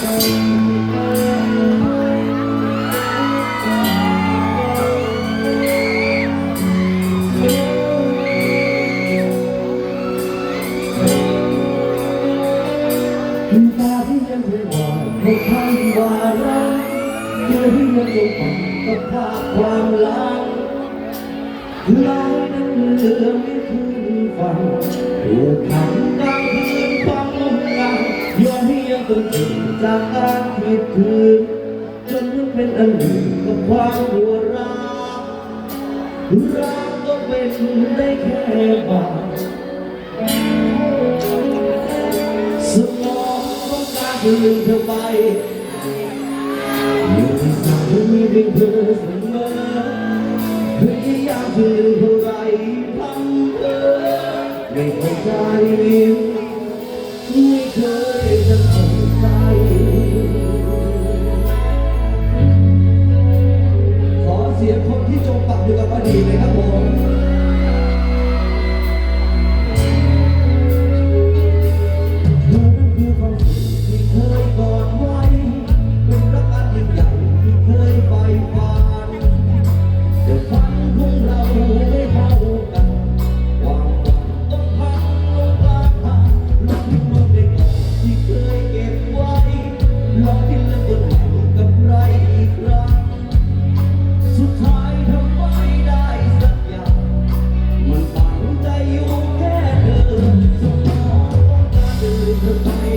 น้ำตาที่ยังไม่วานไม่ทันวารักเธอที่ยังไม่ฝันกับภาพความลังลายนั้นเหลือไม่คืนฟังถูกขัง อมให้ยังต้องถึงจากการผิดคืนจนมันเป็นอันหนึ่งกับความหัวรักรักก็เป็นได้แค่บางสมองต้องการลืมเธอไปอยู่ที่สั่งจมีเพียงเธอเสมอพยายามจะลืมเท่าไรทำเธอไม่เข้าใจไม่เคย จงปักอยู่กับอดีตเลยครับผม Goodbye.